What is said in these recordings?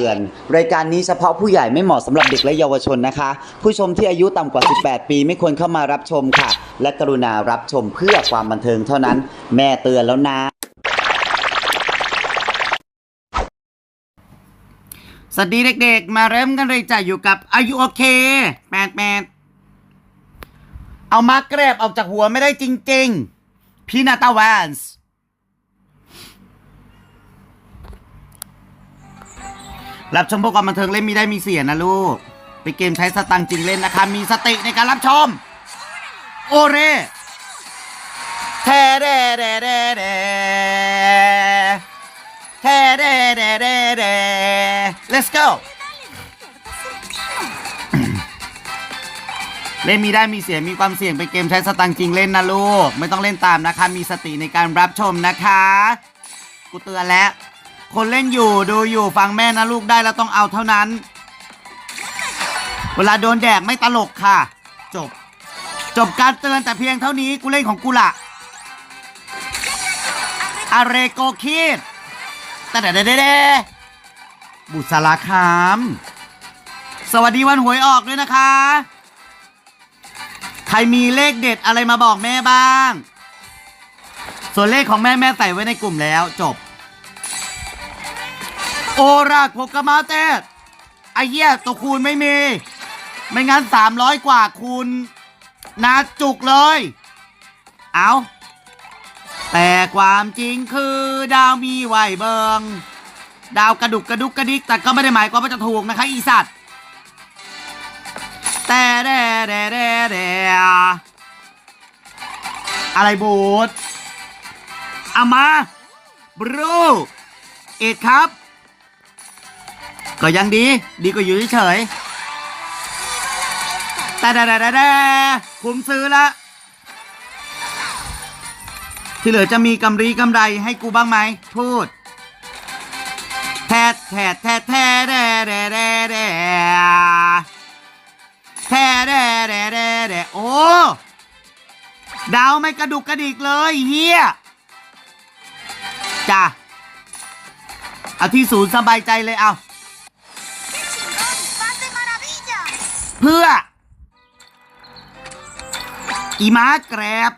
ตือน รายการนี้เฉพาะผู้ใหญ่ไม่เหมาะสำหรับเด็กและเยาวชนนะคะ ผู้ชมที่อายุต่ำกว่า 18 ปีไม่ควรเข้ามารับชมค่ะ และกรุณารับชมเพื่อความบันเทิงเท่านั้น แม่เตือนแล้วนะ สวัสดีเด็กๆ มาเริ่มกันเลยจ้ะอยู่กับอายุโอเคแปดแปดเอามาแกรบออกจากหัวไม่ได้จริงๆ พีนาตาแวนส์ รับชมพวกความบันเทิงเล่นมีได้มีเสียนะลูกไปนเกมใช้สตังค์จริงเล่นนะคะ มีสติในการรับชม โอเร่แทเดเดเดเดเฮ้เดเดเดเด let's go เล่นมีได้มีเสียมีความเสี่ยงเป็นเกมใช้สตังค์จริงเล่นนะลูก ไม่ต้องเล่นตามนะคะ มีสติในการรับชมนะคะ กูเตือนแล้ว คนเล่นอยู่ดูอยู่ฟังแม่นะลูกได้แล้วต้องเอาเท่านั้น เวลาโดนแดกไม่ตลกค่ะ จบ จบการเตือนแต่เพียงเท่านี้กูเล่นของกูละอาเรโกคิดแต่เดเดเดบุษราคาม สวัสดีวันหวยออกด้วยนะคะ ใครมีเลขเด็ดอะไรมาบอกแม่บ้าง ส่วนเลขของแม่แม่ใส่ไว้ในกลุ่มแล้วจบ โอรากโปกมาเตสไอ้เหี้ยตัวคูณไม่มี ไม่งั้น300กว่าคูณนาจุกเลย เอาแต่ความจริงคือดาวมีไหวเบิง ดาวกระดุกกระดุกกระดิก แต่ก็ไม่ได้หมายความว่าจะถูกนะคะอีสัตว์แต่แด่แด่แด่แด่อะไรบูดเอามาบรูเอ็ดครับ ก็ยังดี ดีกว่าอยู่เฉยแต่แด่แด่แด่แด่คุ้มซื้อละ ที่เหลือจะมีกำไรกำไรให้กูบ้างไหมพูดแทดแทดแทดแทดแดแดแดแดแทดแดแดแดแดโอ้ดาวไม่กระดุกกระดิกเลยเฮียจ้ะเอาที่ศูนย์สบายใจเลยเอา เพื่อ อีม้าแกรบ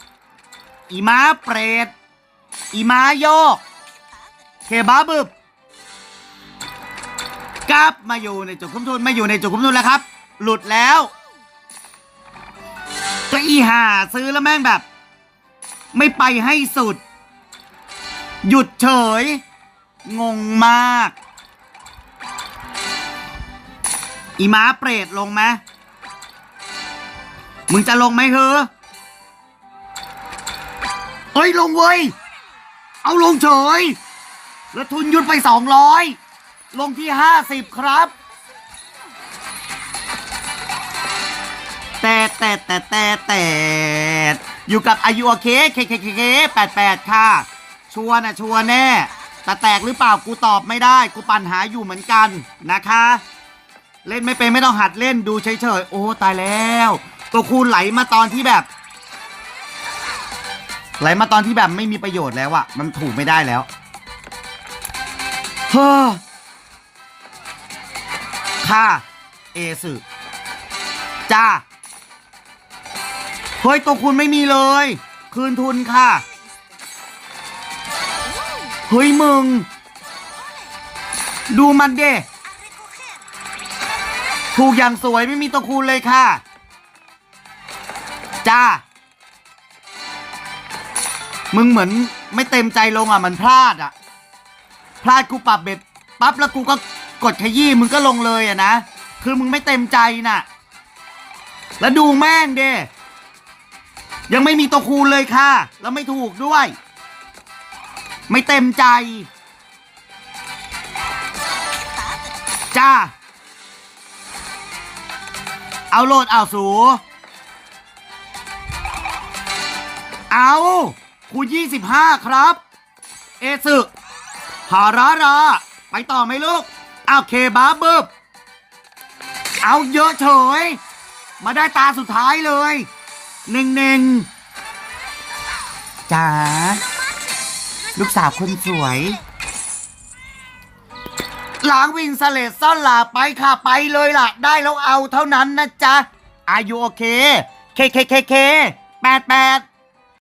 อีม้าเปรต อีม้าโยก เคบาบึบกลับมาอยู่ในจุดคุ้มทุนไม่อยู่ในจุดคุ้มทุนแล้วครับ หลุดแล้วก็อีหาซื้อแล้วแม่งแบบ ไม่ไปให้สุด หยุดเฉย งงมาก อีม้าเปรตลงไหม มึงจะลงไหมเฮอเฮ้ยลงเว้ย เอาลงเฉย แล้วทุนยุดไปสองร้อย ลงที่ห้าสิบครับ แต่แต่แต่แต่แต่อยู่กับอายุโอเคเคเคเคเคแปดแปดค่ะ ชัวร์นะชัวร์แน่ แต่แตกหรือเปล่ากูตอบไม่ได้ กูปัญหาอยู่เหมือนกันนะคะ เล่นไม่เป็นไม่ต้องหัดเล่นดูเฉยๆ โอ้ตายแล้ว ตัวคูณไหลมาตอนที่แบบ ไหลมาตอนที่แบบไม่มีประโยชน์แล้วอะมันถูกไม่ได้แล้วเฮ้อค่ะเอสึจ้าเฮ้ยตัวคุณไม่มีเลย คืนทุนค่ะ เฮ้ยมึง ดูมันเด้ถูกอย่างสวยไม่มีตัวคูณเลยค่ะ จ้า มึงเหมือนไม่เต็มใจลงอะ มันพลาดอะ พลาดกูปรับเบ็ดปั๊บแล้วกูก็กดขยี้มึงก็ลงเลยอะนะ คือมึงไม่เต็มใจน่ะ แล้วดูแม่งเด้ยังไม่มีตัวคูณเลยค่ะ แล้วไม่ถูกด้วย ไม่เต็มใจ จ้า เอาโหลดเอาสู เอาคูณยี่สิบห้าครับ เอซึหารารา ไปต่อไหมลูกเอาเคบาบึบเอาเยอะเฉย มาได้ตาสุดท้ายเลยหนึ่งหนึ่งจ๋าลูกสาวคนสวยล้างวินสเลตซ่อนหลาไปค่ะ ไปเลยล่ะ ได้แล้วเอาเท่านั้นนะจ๊ะ อายุโอเค เคเคเคเคแปดแปด